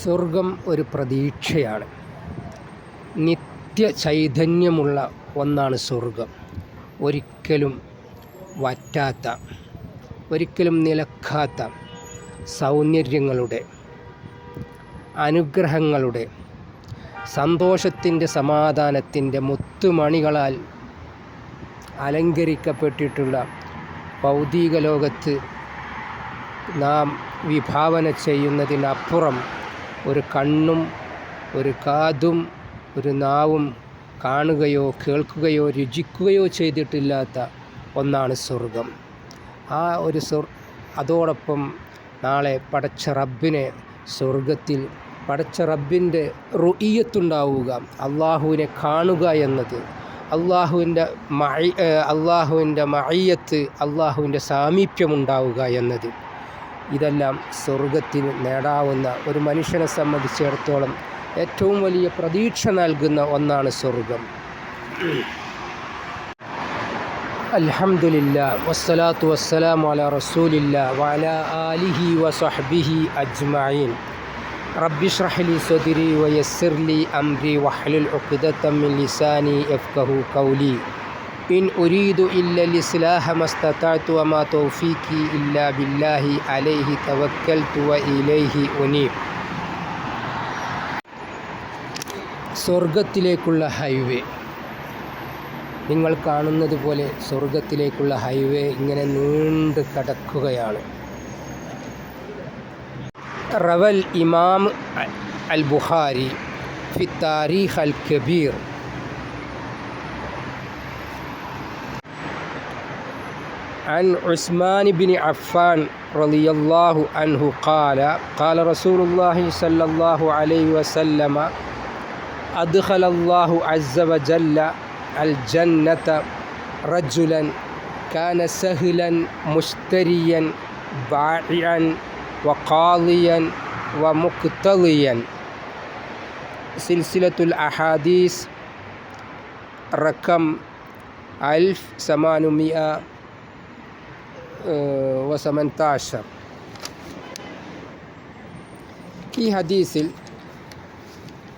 സ്വർഗം ഒരു പ്രതീക്ഷയാണ്. നിത്യ ചൈതന്യമുള്ള ഒന്നാണ് സ്വർഗം ഒരിക്കലും വറ്റാത്ത ഒരിക്കലും നിലക്കാത്ത സൗന്ദര്യങ്ങളുടെ അനുഗ്രഹങ്ങളുടെ സന്തോഷത്തിന്റെ സമാധാനത്തിന്റെ മുത്തുമണികളാൽ അലങ്കരിക്കപ്പെട്ടിട്ടുള്ള ഭൗതിക ലോകത്ത് നാം വിഭാവന ചെയ്യുന്നതിനപ്പുറം ഒരു കണ്ണും ഒരു കാതും ഒരു നാവും കാണുകയോ കേൾക്കുകയോ രുചിക്കുകയോ ചെയ്തിട്ടില്ലാത്ത ഒന്നാണ് സ്വർഗം ആ ഒരു സ്വർ അതോടൊപ്പം നാളെ പടച്ച റബ്ബിനെ സ്വർഗത്തിൽ പടച്ച റബ്ബിന്റെ റുയ്യത്തുണ്ടാവുക അള്ളാഹുവിനെ കാണുക എന്നത് അള്ളാഹുവിന്റെ മഴ അള്ളാഹുവിന്റെ മഴയത്ത് അള്ളാഹുവിന്റെ സാമീപ്യമുണ്ടാവുക എന്നത്. ഇതെല്ലാം സ്വർഗത്തിൽ നേടാവുന്ന ഒരു മനുഷ്യനെ സംബന്ധിച്ചിടത്തോളം ഏറ്റവും വലിയ പ്രതീക്ഷ നൽകുന്ന ഒന്നാണ് സ്വർഗം. അൽഹംദുലില്ലാ വസ്സലാത്തു വസ്സലാം അലാ റസൂലില്ല വഅലാ ആലിഹി വസഹ്ബിഹി അജ്മഈൻ. റബ്ബി ഷ്റഹ് ലി വയസ്സിർലി അംരി വഹ്ലുൽ ഉഖ്ദത്തം മിൻ ലിസാനി എഫ് ഖൗലി. ഇൻ ഉരീദു ഇല്ല ലിസ്ലാഹ മസ്തതഅതു വമാ തൗഫീഖി ഇല്ലാ ബില്ലാഹി അലൈഹി തവക്കൽതു വ ഇലൈഹി ഉനീബ്. സ്വർഗത്തിലേക്കുള്ള ഹൈവേ. നിങ്ങൾ കാണുന്നത് പോലെ സ്വർഗത്തിലേക്കുള്ള ഹൈവേ ഇങ്ങനെ നീണ്ടു കടക്കുകയാണ്. റവൽ ഇമാം അൽ ബുഹാരി ഫി താരീഖ് അൽ കബീർ عن عثمان بن عفان رضي الله عنه قال قال رسول الله صلى الله عليه وسلم أدخل الله عز وجل الجنة رجلا كان سهلا مشتريا بائعا وقاضيا ومقتضيا. سلسلة الأحاديث رقم 1800 വസമൻതാഷർ ഈ ഹദീസിൽ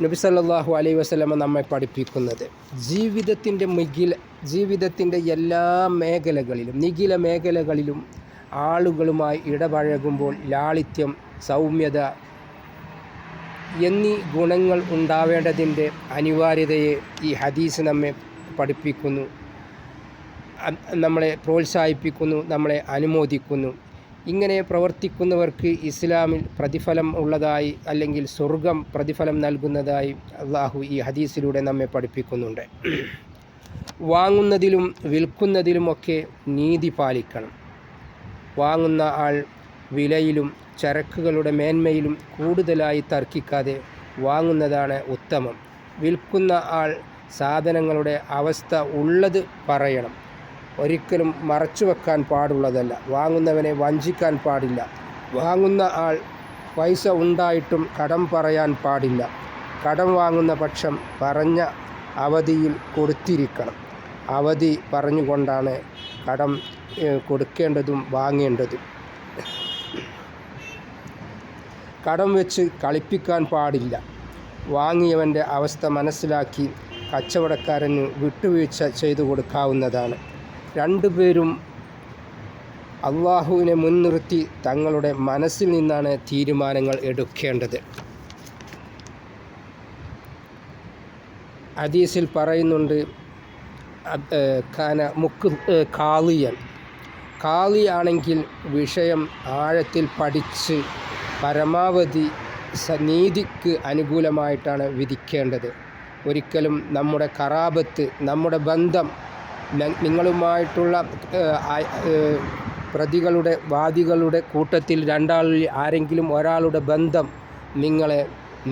നബി സല്ലാഹു അലൈ വസ്ലമ നമ്മെ പഠിപ്പിക്കുന്നത് ജീവിതത്തിന്റെ മികില ജീവിതത്തിന്റെ എല്ലാ മേഖലകളിലും നികില മേഖലകളിലും ആളുകളുമായി ഇടപഴകുമ്പോൾ ലാളിത്യം സൗമ്യത എന്നീ ഗുണങ്ങൾ ഉണ്ടാവേണ്ടതിന്റെ അനിവാര്യതയെ ഈ ഹദീസ് നമ്മെ പഠിപ്പിക്കുന്നു. നമ്മളെ പ്രോത്സാഹിപ്പിക്കുന്നു നമ്മളെ അനുമോദിക്കുന്നു. ഇങ്ങനെ പ്രവർത്തിക്കുന്നവർക്ക് ഇസ്ലാമിൽ പ്രതിഫലം ഉള്ളതായി അല്ലെങ്കിൽ സ്വർഗം പ്രതിഫലം നൽകുന്നതായി അള്ളാഹു ഈ ഹദീസിലൂടെ നമ്മെ പഠിപ്പിക്കുന്നുണ്ട്. വാങ്ങുന്നതിലും വിൽക്കുന്നതിലുമൊക്കെ നീതി പാലിക്കണം. വാങ്ങുന്ന ആൾ വിലയിലും ചരക്കുകളുടെ മേന്മയിലും കൂടുതലായി തർക്കിക്കാതെ വാങ്ങുന്നതാണ് ഉത്തമം. വിൽക്കുന്ന ആൾ സാധനങ്ങളുടെ അവസ്ഥ ഉള്ളത് പറയണം. ഒരിക്കലും മറച്ചു വെക്കാൻ പാടുള്ളതല്ല. വാങ്ങുന്നവനെ വഞ്ചിക്കാൻ പാടില്ല. വാങ്ങുന്ന ആൾ പൈസ ഉണ്ടായിട്ടും കടം പറയാൻ പാടില്ല. കടം വാങ്ങുന്ന പക്ഷം പറഞ്ഞ അവധിയിൽ കൊടുത്തിരിക്കണം. അവധി പറഞ്ഞുകൊണ്ടാണ് കടം കൊടുക്കേണ്ടതും വാങ്ങേണ്ടതും. കടം വെച്ച് കളിപ്പിക്കാൻ പാടില്ല. വാങ്ങിയവന്റെ അവസ്ഥ മനസ്സിലാക്കി കച്ചവടക്കാരന് വിട്ടുവീഴ്ച ചെയ്തു കൊടുക്കാവുന്നതാണ്. രണ്ടുപേരും അള്ളാഹുവിനെ മുൻനിർത്തി തങ്ങളുടെ മനസ്സിൽ നിന്നാണ് തീരുമാനങ്ങൾ എടുക്കേണ്ടത്. ഹദീസിൽ പറയുന്നുണ്ട് കാന മുക്ക് കാളിയൻ കാളിയാണെങ്കിൽ വിഷയം ആഴത്തിൽ പഠിച്ച് പരമാവധി നീതിക്ക് അനുകൂലമായിട്ടാണ് വിധിക്കേണ്ടത്. ഒരിക്കലും നമ്മുടെ കറാപത്ത് നമ്മുടെ ബന്ധം നിങ്ങളുമായിട്ടുള്ള പ്രതികളുടെ വാദികളുടെ കൂട്ടത്തിൽ രണ്ടാളിൽ ആരെങ്കിലും ഒരാളുടെ ബന്ധം നിങ്ങളെ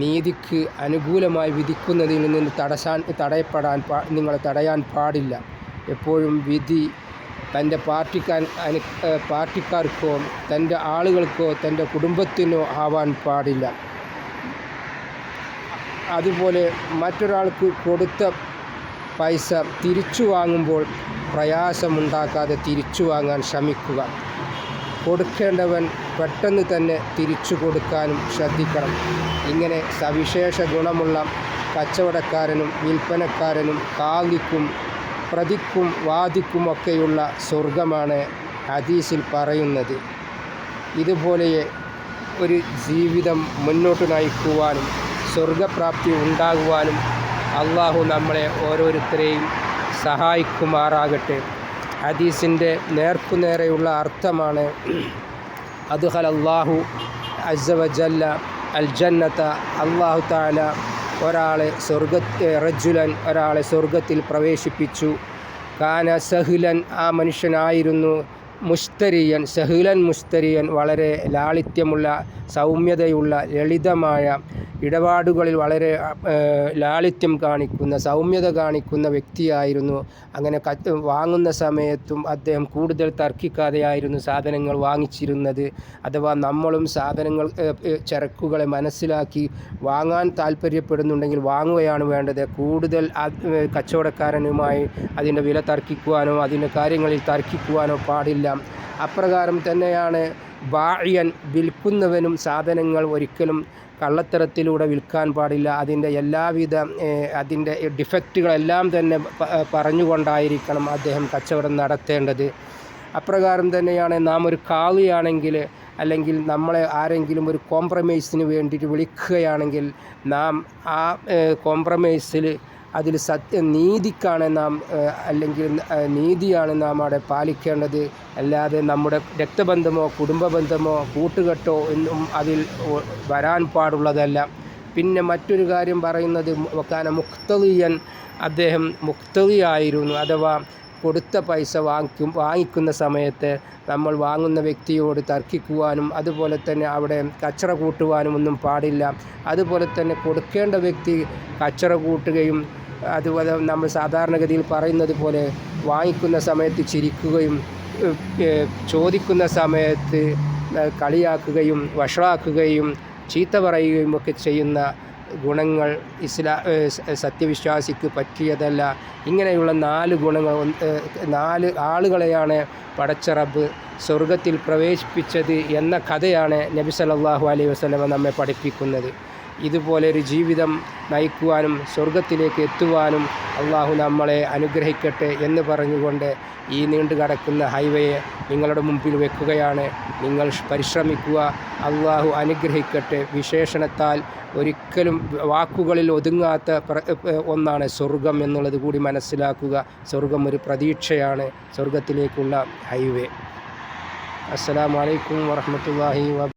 നീതിക്ക് അനുകൂലമായി വിധിക്കുന്നതിൽ നിന്ന് തടസാൻ തടയപ്പെടാൻ നിങ്ങളെ തടയാൻ പാടില്ല. എപ്പോഴും വിധി തന്റെ പാർട്ടിക്കാർ പാർട്ടിക്കാർക്കോ തന്റെ ആളുകൾക്കോ തന്റെ കുടുംബത്തിനോ ആവാൻ പാടില്ല. അതുപോലെ മറ്റൊരാൾക്ക് കൊടുത്ത പൈസ തിരിച്ചു വാങ്ങുമ്പോൾ പ്രയാസമുണ്ടാക്കാതെ തിരിച്ചു വാങ്ങാൻ ശ്രമിക്കുക. കൊടുക്കേണ്ടവൻ പെട്ടെന്ന് തന്നെ തിരിച്ചു കൊടുക്കാനും ശ്രദ്ധിക്കണം. ഇങ്ങനെ സവിശേഷ ഗുണമുള്ള കച്ചവടക്കാരനും വിൽപ്പനക്കാരനും കാലിക്കും പ്രതിക്കും വാദിക്കുമൊക്കെയുള്ള സ്വർഗമാണ് ഹദീസിൽ പറയുന്നത്. ഇതുപോലെ ഒരു ജീവിതം മുന്നോട്ട് നയിക്കുവാനും സ്വർഗപ്രാപ്തി ഉണ്ടാകുവാനും അള്ളാഹു നമ്മളെ ഓരോരുത്തരെയും സഹായിക്കുമാറാകട്ടെ. ഹദീസിന്റെ നേർക്കുനേരെയുള്ള അർത്ഥമാണ് അദ്ഹൽ അള്ളാഹു അസവജല്ല അൽ ജന്നത്ത അള്ളാഹു താല ഒരാളെ സ്വർഗ റജുലൻ ഒരാളെ സ്വർഗത്തിൽ പ്രവേശിപ്പിച്ചു. കാന സഹുലൻ ആ മനുഷ്യനായിരുന്നു മുസ്തരിയൻ. സഹുലൻ മുസ്തരിയൻ വളരെ ലാളിത്യമുള്ള സൗമ്യതയുള്ള ലളിതമായ ഇടപാടുകളിൽ വളരെ ലാളിത്യം കാണിക്കുന്ന സൗമ്യത കാണിക്കുന്ന വ്യക്തിയായിരുന്നു. അങ്ങനെ വാങ്ങുന്ന സമയത്തും അദ്ദേഹം കൂടുതൽ തർക്കിക്കാതെയായിരുന്നു സാധനങ്ങൾ വാങ്ങിച്ചിരുന്നത്. അഥവാ നമ്മളും സാധനങ്ങൾ ചരക്കുകളെ മനസ്സിലാക്കി വാങ്ങാൻ താല്പര്യപ്പെടുന്നുണ്ടെങ്കിൽ വാങ്ങുകയാണ് വേണ്ടത്. കൂടുതൽ കച്ചവടക്കാരനുമായി അതിന്റെ വില തർക്കിക്കുവാനോ അതിന്റെ കാര്യങ്ങളിൽ തർക്കിക്കുവാനോ പാടില്ല. അപ്രകാരം തന്നെയാണ് ബാഴിയൻ വിൽക്കുന്നവനും സാധനങ്ങൾ ഒരിക്കലും കള്ളത്തരത്തിലൂടെ വിൽക്കാൻ പാടില്ല. അതിന്റെ എല്ലാവിധ അതിന്റെ ഡിഫക്റ്റുകളെല്ലാം തന്നെ പറഞ്ഞുകൊണ്ടായിരിക്കണം അദ്ദേഹം കച്ചവടം നടത്തേണ്ടത്. അപ്രകാരം തന്നെയാണ് നാം ഒരു കാളിയാണെങ്കിൽ അല്ലെങ്കിൽ നമ്മളെ ആരെങ്കിലും ഒരു കോംപ്രമൈസിന് വേണ്ടിയിട്ട് വിളിക്കുകയാണെങ്കിൽ നാം ആ കോംപ്രമൈസിൽ അതിൽ സത്യ നീതിക്കാണ് നാം അല്ലെങ്കിൽ നീതിയാണ് നാം അവിടെ പാലിക്കേണ്ടത്. അല്ലാതെ നമ്മുടെ രക്തബന്ധമോ കുടുംബ ബന്ധമോ കൂട്ടുകെട്ടോ എന്നും അതിൽ വരാൻ പാടുള്ളതല്ല. പിന്നെ മറ്റൊരു കാര്യം പറയുന്നത് കാന മുക്തലിയൻ അദ്ദേഹം മുക്തലിയായിരുന്നു അഥവാ കൊടുത്ത പൈസ വാങ്ങിക്കും വാങ്ങിക്കുന്ന സമയത്ത് നമ്മൾ വാങ്ങുന്ന വ്യക്തിയോട് തർക്കിക്കുവാനും അതുപോലെ തന്നെ അവിടെ കച്ചറ കൂട്ടുവാനും ഒന്നും പാടില്ല. അതുപോലെ തന്നെ കൊടുക്കേണ്ട വ്യക്തി കച്ചറ കൂട്ടുകയും അതുപോലെ നമ്മൾ സാധാരണഗതിയിൽ പറയുന്നത് പോലെ വാങ്ങിക്കുന്ന സമയത്ത് ചിരിക്കുകയും ചോദിക്കുന്ന സമയത്ത് കളിയാക്കുകയും വഷളാക്കുകയും ചീത്ത പറയുകയും ഒക്കെ ചെയ്യുന്ന ഗുണങ്ങൾ ഇസ്ലാ സത്യവിശ്വാസിക്ക് പറ്റിയതല്ല. ഇങ്ങനെയുള്ള നാല് ഗുണങ്ങൾ നാല് ആളുകളെയാണ് പടച്ചറബ് സ്വർഗത്തിൽ പ്രവേശിപ്പിച്ചത് എന്ന കഥയാണ് നബി സല്ലല്ലാഹു അലൈഹി വസ്ലമ നമ്മെ പഠിപ്പിക്കുന്നത്. ഇതുപോലെ ഒരു ജീവിതം നയിക്കുവാനും സ്വർഗത്തിലേക്ക് എത്തുവാനും അള്ളാഹു നമ്മളെ അനുഗ്രഹിക്കട്ടെ എന്ന് പറഞ്ഞുകൊണ്ട് ഈ നീണ്ടു കടക്കുന്ന ഹൈവേയെ നിങ്ങളുടെ മുമ്പിൽ വെക്കുകയാണ്. നിങ്ങൾ പരിശ്രമിക്കുക അള്ളാഹു അനുഗ്രഹിക്കട്ടെ. വിശേഷണത്താൽ ഒരിക്കലും വാക്കുകളിൽ ഒതുങ്ങാത്ത ഒന്നാണ് സ്വർഗം എന്നുള്ളത് കൂടി മനസ്സിലാക്കുക. സ്വർഗം ഒരു പ്രതീക്ഷയാണ് സ്വർഗത്തിലേക്കുള്ള ഹൈവേ അസ്സാം വലൈക്കും വറഹ്മത്തുള്ളാഹി വ